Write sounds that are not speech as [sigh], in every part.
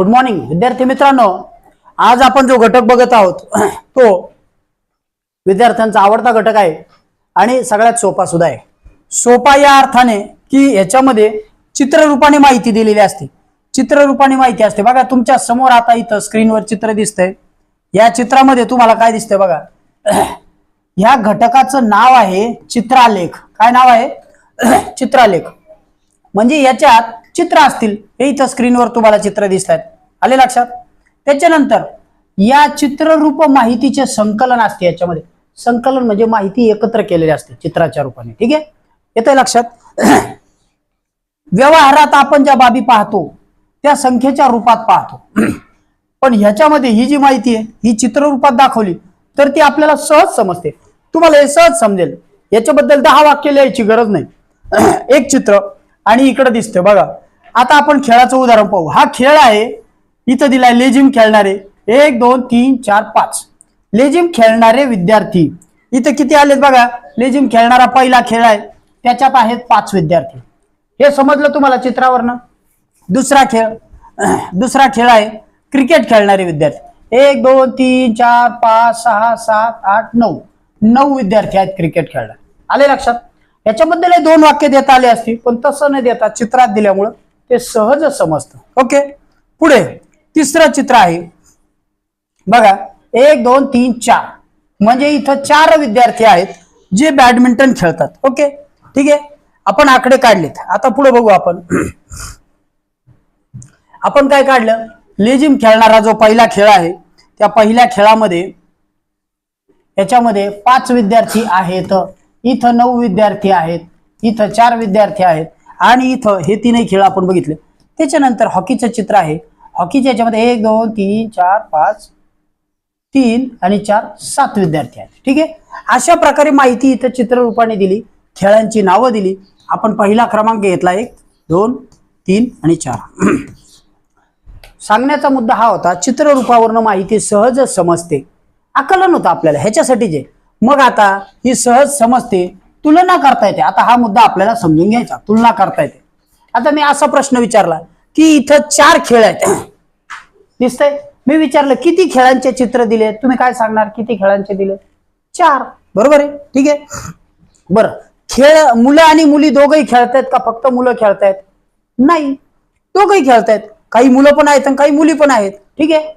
Good morning विद्यार्थी मित्रांनो आज आपण जो घटक बघत आहोत [clears throat] तो विद्यार्थ्यांचा आवडता घटक आहे आणि सगळ्यात सोपा सुद्धा आहे. सोपा या अर्थाने की ह्याच्यामध्ये चित्ररूपाने माहिती दिलेली असते. चित्ररूपाने माहिती असते. बघा तुमच्यासमोर आता इथं स्क्रीनवर चित्र दिसतंय. या चित्रामध्ये तुम्हाला काय दिसतंय बघा. [clears throat] ह्या घटकाचं नाव आहे चित्रालेख. काय नाव आहे? [clears throat] चित्रालेख. म्हणजे याच्यात चित्र असतील. हे इथं स्क्रीनवर तुम्हाला चित्र दिसत आहेत आले लक्षात? त्याच्यानंतर या चित्ररूप माहितीचे संकलन असते याच्यामध्ये. संकलन म्हणजे माहिती एकत्र केलेली असते चित्राच्या रूपाने. ठीक आहे? येतंय लक्षात? [clears throat] व्यवहारात आपण ज्या बाबी पाहतो त्या संख्येच्या रूपात पाहतो. [clears throat] पण ह्याच्यामध्ये ही जी माहिती आहे ही चित्ररूपात दाखवली तर ती आपल्याला सहज समजते. तुम्हाला हे सहज समजेल. याच्याबद्दल दहा वाक्य लिहायची गरज नाही. [clears throat] एक चित्र आणि इकडे दिसतं. बघा आता आपण खेळाचं उदाहरण पाहू. हा खेळ आहे इथं दिलाय लेझिम खेळणारे. एक दोन तीन चार पाच. लेझिम खेळणारे विद्यार्थी. इथं किती आलेत बघा? लेझिम खेळणारा पहिला खेळ आहे. त्याच्यात आहेत पाच विद्यार्थी. हे समजलं तुम्हाला चित्रावरनं? दुसरा खेळ. [clears throat] दुसरा खेळ आहे. क्रिकेट खेळणारे विद्यार्थी. एक दोन तीन चार पाच सहा सात आठ नऊ. नऊ विद्यार्थी आहेत क्रिकेट खेळणार. आले लक्षात? याच्याबद्दल दोन वाक्य देता आले असतील पण तसं न देता चित्रात दिल्यामुळं ते सहज समजतं. ओके? पुढे. तिसरं चित्र आहे. बघा एक दोन तीन चार. म्हणजे इथं चार विद्यार्थी आहेत जे बॅडमिंटन खेळतात. ओके ठीक आहे? आपण आकडे काढलेत. आता पुढे बघू आपण. आपण काय काढलं? लेझिम खेळणारा जो पहिला खेळ आहे त्या पहिल्या खेळामध्ये याच्यामध्ये पाच विद्यार्थी आहेत. इथं नऊ विद्यार्थी आहेत. इथं चार विद्यार्थी आहेत. आणि इथं हे तीनही खेळ आपण बघितले. त्याच्यानंतर हॉकीचं चित्र आहे. हॉकीच्या याच्यामध्ये एक दोन तीन चार पाच तीन आणि चार सात विद्यार्थी आहेत. ठीक आहे? अशा प्रकारे माहिती इथं चित्ररूपाने दिली खेळांची नावं दिली. आपण पहिला क्रमांक घेतला एक दोन तीन आणि चार. [clears throat] सांगण्याचा मुद्दा हा होता चित्ररूपावरनं माहिती सहज समजते. आकलन होतं आपल्याला ह्याच्यासाठी जे. मग आता ही सहज समजते तुलना करता येते. आता हा मुद्दा आपल्याला समजून घ्यायचा तुलना करता येते. आता मी असा प्रश्न विचारला की इथं चार खेळ आहेत. दिसतंय? मी विचारलं किती खेळांचे चित्र दिले? तुम्ही काय सांगणार? किती खेळांचे दिले? चार. बरोबर आहे? ठीक आहे? बरं. खेळ मुलं आणि मुली दोघंही खेळतायत का फक्त मुलं खेळतायत? नाही. दोघंही खेळतायत. काही मुलं पण आहेत आणि काही मुली पण आहेत. ठीक आहे?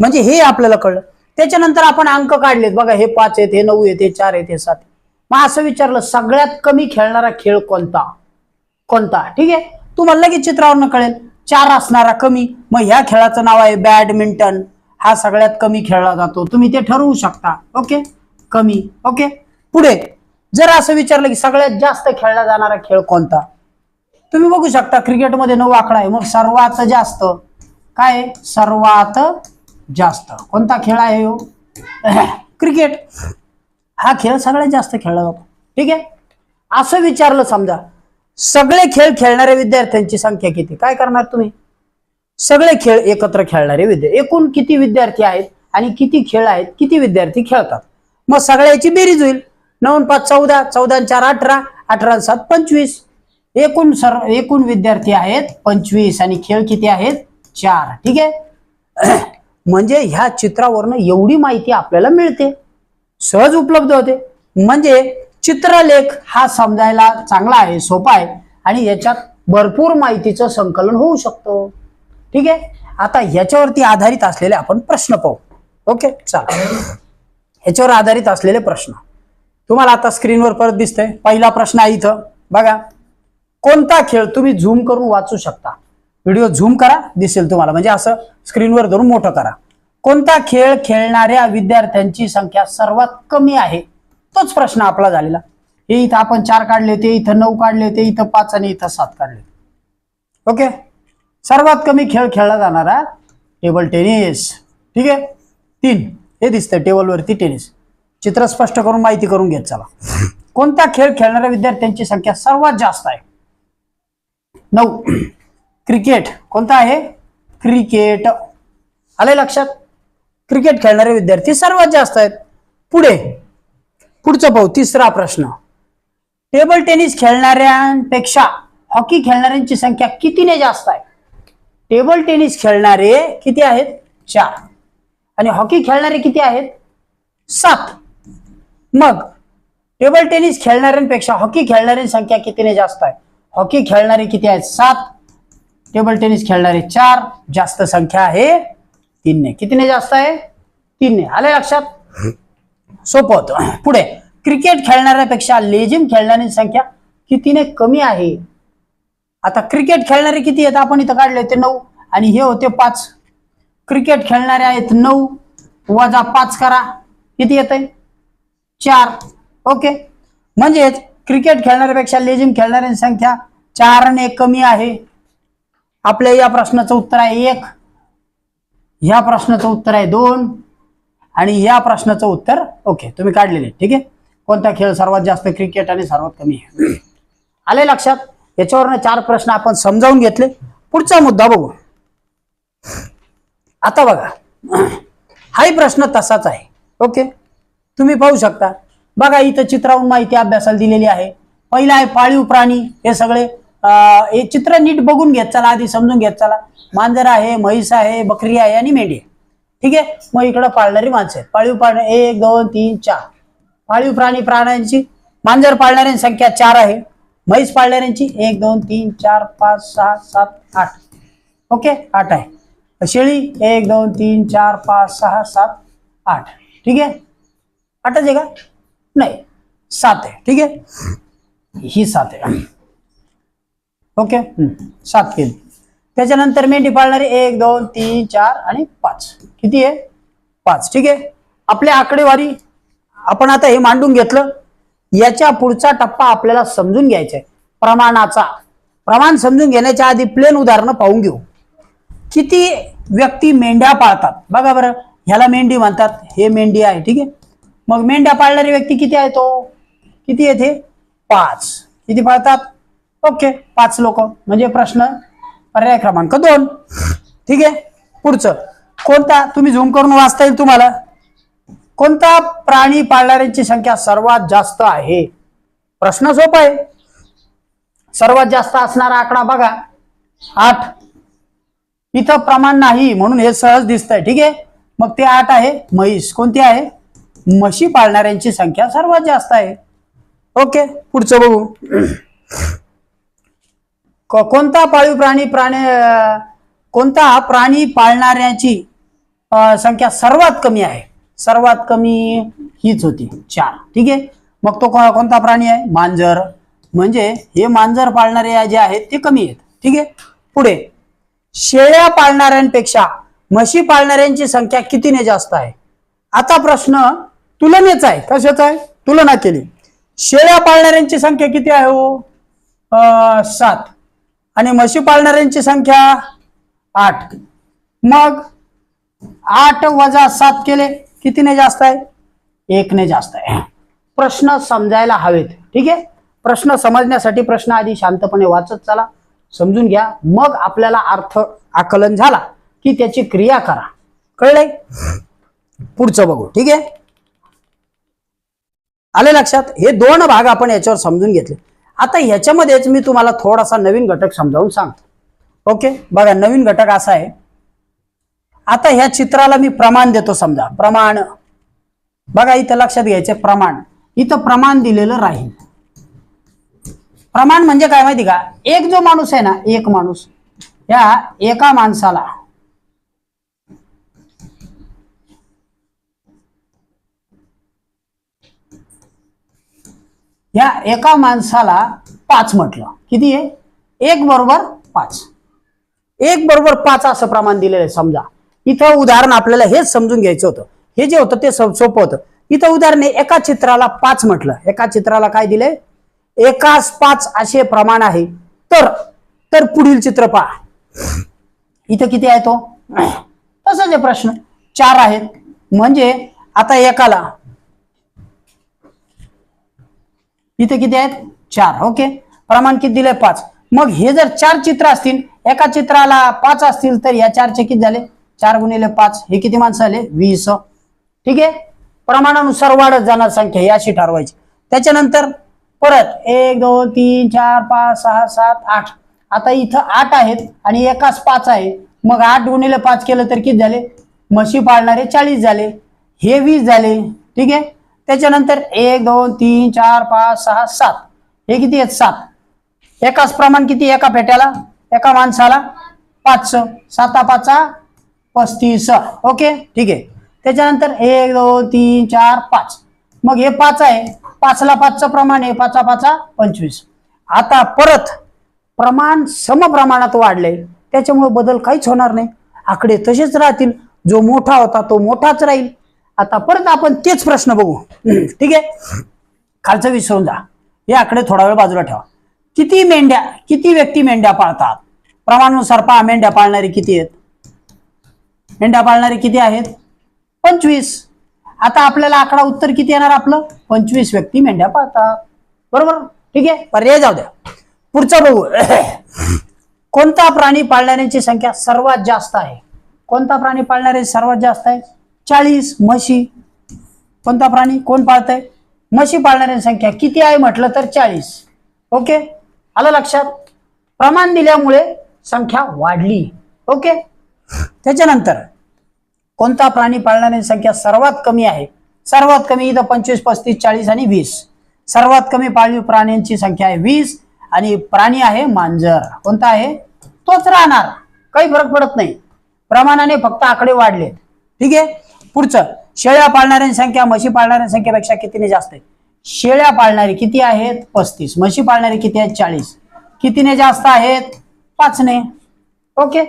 म्हणजे हे आपल्याला कळलं. त्याच्यानंतर आपण अंक काढलेत. बघा हे पाच आहेत हे नऊ आहेत हे चार आहेत हे सात मग असं विचारलं सगळ्यात कमी खेळणारा खेळ कोणता? कोणता? ठीक आहे? तुम्हाला लगेच चित्रावरनं कळेल. चार असणारा कमी. मग ह्या खेळाचं नाव आहे बॅडमिंटन. हा सगळ्यात कमी खेळला जातो. तुम्ही ते ठरवू शकता. ओके? कमी. ओके? पुढे. जर असं विचारलं की सगळ्यात जास्त खेळला जाणारा खेळ कोणता? तुम्ही बघू शकता क्रिकेटमध्ये नऊ आकडा आहे. मग सर्वात जास्त. काय? सर्वात जास्त. कोणता खेळ आहे हो? [coughs] क्रिकेट. हा खेळ सगळ्यात जास्त खेळला जातो. ठीक आहे? असं विचारलं समजा सगळे खेळ खेळणाऱ्या विद्यार्थ्यांची संख्या किती? काय करणार तुम्ही? सगळे खेळ एकत्र खेळणारे विद्यार्थी एकूण किती विद्यार्थी आहेत आणि किती खेळ आहेत किती विद्यार्थी खेळतात? मग सगळ्याची बेरीज होईल. नऊ पाच चौदा चौदा चार अठरा अठरा सात पंचवीस. एकूण सर्व एकूण विद्यार्थी आहेत पंचवीस आणि खेळ किती आहेत? चार. ठीक आहे? [clears throat] म्हणजे ह्या चित्रावरनं एवढी माहिती आपल्याला मिळते. सहज उपलब्ध होते. म्हणजे चित्रलेख हा समजायला चांगला आहे सोपा आहे आणि याच्यात भरपूर माहितीचं संकलन होऊ शकतो. ठीक आहे? आता ह्याच्यावरती आधारित असलेले आपण प्रश्न पाहू. ओके? चाल ह्याच्यावर आधारित असलेले प्रश्न. तुम्हाला आता स्क्रीनवर परत दिसतंय. पहिला प्रश्न आहे इथं. बघा. कोणता खेळ तुम्ही झूम करून वाचू शकता? व्हिडिओ झूम करा दिसेल तुम्हाला. म्हणजे असं स्क्रीनवर धरून मोठं करा. कोणता खेळ खेळणाऱ्या विद्यार्थ्यांची संख्या सर्वात कमी आहे? तोच प्रश्न आपला झालेला. हे इथं आपण चार काढले होते इथं नऊ काढले होते इथं पाच आणि इथं सात काढले. ओके? सर्वात कमी खेळ खेळला जाणारा टेबल टेनिस. ठीक आहे? तीन. हे दिसतंय टेबलवरती टेनिस. चित्र स्पष्ट करून माहिती करून घेत चला. कोणता खेळ खेळणाऱ्या विद्यार्थ्यांची संख्या सर्वात जास्त आहे? नऊ. क्रिकेट. कोणता आहे? क्रिकेट. आलंय लक्षात? क्रिकेट खेळणारे विद्यार्थी सर्वात जास्त आहेत. पुढे. पुढचं पाहू तिसरा प्रश्न. टेबल टेनिस खेळणाऱ्यांपेक्षा हॉकी खेळणाऱ्यांची संख्या कितीने जास्त आहे? टेबल टेनिस खेळणारे किती आहेत? चार. आणि हॉकी खेळणारे किती आहेत? सात. मग टेबल टेनिस खेळणाऱ्यांपेक्षा हॉकी खेळणाऱ्यांची संख्या कितीने जास्त आहे? हॉकी खेळणारे किती आहेत? सात. टेबल टेनिस खेळणारे चार. जास्त संख्या आहे तीनने. कितीने जास्त आहे? तीनने. आले लक्षात? सोपं होतं. पुढे क्रिकेट खेळणाऱ्यापेक्षा लेझिम खेळणाऱ्यांची संख्या कितीने कमी आहे? आता क्रिकेट खेळणारे किती आहेत? आपण इथं काढले ते नऊ आणि हे होते पाच. क्रिकेट खेळणारे आहेत नऊ वजा पाच करा. किती येत आहे चार. ओके. म्हणजेच क्रिकेट खेळणाऱ्यापेक्षा लेझिम खेळणाऱ्यांची संख्या चारने कमी आहे. आपल्या या प्रश्नाचं उत्तर आहे एक. ह्या प्रश्नाचं उत्तर आहे दोन. आणि या प्रश्नाचं उत्तर ओके तुम्ही काढलेले ठीक आहे? कोणता खेळ सर्वात जास्त क्रिकेट आणि सर्वात कमी? आहे आले लक्षात? याच्यावरनं चार प्रश्न आपण समजावून घेतले. पुढचा मुद्दा बघू. आता बघा. हाही प्रश्न तसाच आहे. ओके तुम्ही पाहू शकता. बघा इथं चित्रावून माहिती अभ्यासाला दिलेली आहे. पहिला आहे पाळीव प्राणी. हे सगळे हे चित्र नीट बघून घेत चला आधी समजून घेत चला. मांजर आहे म्हैस आहे बकरी आहे आणि मेंढी आहे. ठीक आहे? मग इकडं पाळणारी माणसं आहेत. पाळीव प्राणी एक दोन तीन चार. पाळीव प्राणी प्राण्यांची मांजर पाळणाऱ्यांची संख्या चार आहे. म्हैस पाळणाऱ्यांची एक दोन तीन चार पाच सहा सात आठ. ओके? आठ आहे. शेळी एक दोन तीन चार पाच सहा सात आठ. ठीक आहे? आठच आहे का? नाही. सात आहे. ठीक आहे? ही सात आहे. ओके? सात केली. त्याच्यानंतर मेंढी पाळणारी एक दोन तीन चार आणि पाच. किती आहे? पाच. ठीक आहे? आपल्या आकडेवारी आपण आता हे मांडून घेतलं. याच्या पुढचा टप्पा आपल्याला समजून घ्यायचा आहे. प्रमाणाचा. प्रमाण समजून घेण्याच्या आधी प्लेन उदाहरणं पाहून घेऊ. किती व्यक्ती मेंढ्या पाळतात? बघा बरं. ह्याला मेंढी म्हणतात. हे मेंढी आहे. ठीक आहे? मग मेंढ्या पाळणारी व्यक्ती किती आहे तो? किती येते? पाच. किती पाळतात? ओके. पाच लोक. म्हणजे प्रश्न पर्याय क्रमांक दोन. ठीक आहे? पुढचं. कोणता? तुम्ही झूम करून वाचता येईल तुम्हाला. कोणता प्राणी पाळणाऱ्यांची संख्या सर्वात जास्त आहे? प्रश्न सोपा आहे. सर्वात जास्त असणारा आकडा बघा. आठ. इथं प्रमाण नाही म्हणून हे सहज दिसतंय. ठीक आहे? मग ते आठ आहे. म्हैस कोणती आहे? म्हशी पाळणाऱ्यांची संख्या सर्वात जास्त आहे. ओके? पुढचं बघू. कोणता पाळीव प्राणी प्राणी कोणता प्राणी पाळणाऱ्याची संख्या सर्वात कमी आहे? सर्वात कमी हीच होती. चार. ठीक आहे? मग तो कोणता प्राणी आहे? मांजर. म्हणजे हे मांजर पाळणारे जे आहेत ते कमी आहेत. ठीक आहे? पुढे. शेळ्या पाळणाऱ्यांपेक्षा म्हशी पाळणाऱ्यांची संख्या कितीने जास्त आहे? आता प्रश्न तुलनेचा आहे. कशाचा आहे? तुलना केली. शेळ्या पाळणाऱ्यांची संख्या किती आहे हो? सात. आणि म्हशी पाळणाऱ्यांची संख्या आठ. मग आठ वजा सात केले कितीने जास्त आहे? एकने जास्त आहे. प्रश्न समजायला हवेत. ठीक आहे? प्रश्न समजण्यासाठी प्रश्न आधी शांतपणे वाचत चला. समजून घ्या. मग आपल्याला अर्थ आकलन झाला की त्याची क्रिया करा. कळलंय? पुढचं बघू. ठीक आहे? आले लक्षात? हे दोन भाग आपण याच्यावर समजून घेतले. आता ह्याच्यामध्येच मी तुम्हाला थोडासा नवीन घटक समजावून सांगतो. ओके बघा नवीन घटक असा आहे. आता ह्या चित्राला मी प्रमाण देतो समजा. प्रमाण. बघा इथं लक्षात घ्यायचे प्रमाण. इथं प्रमाण दिलेलं राहील. प्रमाण म्हणजे काय माहिती का? एक जो माणूस आहे ना एक माणूस. या एका माणसाला या एका माणसाला पाच म्हटलं. किती आहे? एक बरोबर पाच. एक बरोबर पाच असं प्रमाण दिलेलं आहे समजा. इथं उदाहरण आपल्याला हेच समजून घ्यायचं होतं. हे जे होतं ते सोपं होतं. इथं उदाहरण एका चित्राला पाच म्हटलं. एका चित्राला काय दिले एकास पाच असे प्रमाण आहे. तर तर पुढील चित्र पहा. इथं किती आहे तो? तसाच आहे प्रश्न. चार आहेत. म्हणजे आता एकाला इथे किती आहेत? चार ओके. प्रमाण किती दिले पाच. मग हे जर चार चित्र असतील एका चित्राला पाच असतील तर या चारचे किती झाले? चार गुणिले पाच हे किती माणसं आले? वीस. ठीक आहे? प्रमाणानुसार वाढत जाणार संख्या ही अशी ठरवायची. त्याच्यानंतर परत एक दोन तीन चार पाच सहा सात आठ. आता इथं आठ आहेत आणि एकाच पाच आहे. मग आठ गुणिले पाच केलं तर किती झाले? म्हशी पाळणारे चाळीस झाले. हे वीस झाले. ठीक आहे? त्याच्यानंतर एक दोन तीन चार पाच सहा सात. हे किती आहेत? सात. एकाच प्रमाण किती? एका पेट्याला एका माणसाला पाच. साता पाचा पस्तीस. ओके? ठीक आहे. त्याच्यानंतर एक दोन तीन चार पाच. मग हे पाच आहे. पाचला पाचचं प्रमाण आहे. पाचा पाचा पंचवीस. आता परत प्रमाण समप्रमाणात वाढले. त्याच्यामुळे बदल काहीच होणार नाही. आकडे तसेच राहतील. जो मोठा होता तो मोठाच राहील. आता परत आपण तेच प्रश्न बघू. ठीक आहे? खालचं विसरून जा. हे आकडे थोडा वेळ बाजूला ठेवा. किती मेंढ्या किती व्यक्ती मेंढ्या पाळतात? प्रमाणानुसार पहा मेंढ्या पाळणारे किती आहेत? मेंढ्या पाळणारे किती आहेत? पंचवीस. आता आपल्याला आकडा उत्तर किती येणार आपलं? पंचवीस व्यक्ती मेंढ्या पाळतात. बरोबर? ठीक आहे? पर्याय जाऊ द्या. पुढचा बघू. कोणता प्राणी पाळणाऱ्यांची संख्या सर्वात जास्त आहे? कोणता प्राणी पाळणारे सर्वात जास्त आहे? चाळीस म्हशी. कोणता प्राणी? कोण पाळतंय? म्हशी पाळणाऱ्यांची संख्या किती आहे म्हटलं तर चाळीस. ओके? आलं लक्षात? प्रमाण दिल्यामुळे संख्या वाढली. ओके? त्याच्यानंतर कोणता प्राणी पाळणाऱ्यांची संख्या सर्वात कमी आहे? सर्वात कमी इथं पंचवीस पस्तीस चाळीस आणि वीस. सर्वात कमी पाळीव प्राण्यांची संख्या आहे वीस आणि प्राणी आहे मांजर. कोणता आहे? तोच राहणार. काही फरक पडत नाही. प्रमाणाने फक्त आकडे वाढलेत. ठीक आहे? पुढचं शेळ्या पाळणाऱ्यांची संख्या म्हशी पाळणाऱ्यांच्या संख्येपेक्षा कितीने जास्त आहे? शेळ्या पाळणारी किती आहेत? पस्तीस. म्हशी पाळणारी किती आहेत? चाळीस. कितीने जास्त आहेत? पाचने. ओके?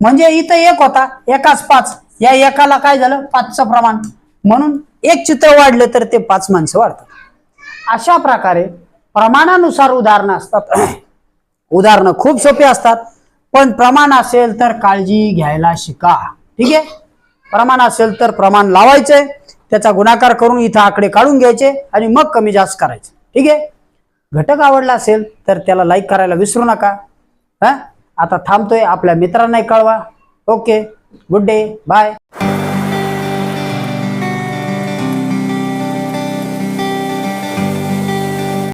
म्हणजे इथं एक होता एकाच पाच. या एकाला काय झालं? पाचचं प्रमाण. म्हणून एक चित्र वाढलं तर ते पाच माणसं वाढतात. अशा प्रकारे प्रमाणानुसार उदाहरणं असतात. उदाहरणं खूप सोपी असतात. पण प्रमाण असेल तर काळजी घ्यायला शिका. ठीक आहे? प्रमाण असेल तर प्रमाण लावायचंय त्याचा गुणाकार करून इथं आकडे काढून घ्यायचे आणि मग कमी जास्त करायचे. ठीक आहे? घटक आवडला असेल तर त्याला लाईक करायला विसरू नका. हा? आता थांबतोय आपल्या मित्रांनाही कळवा. Okay good day bye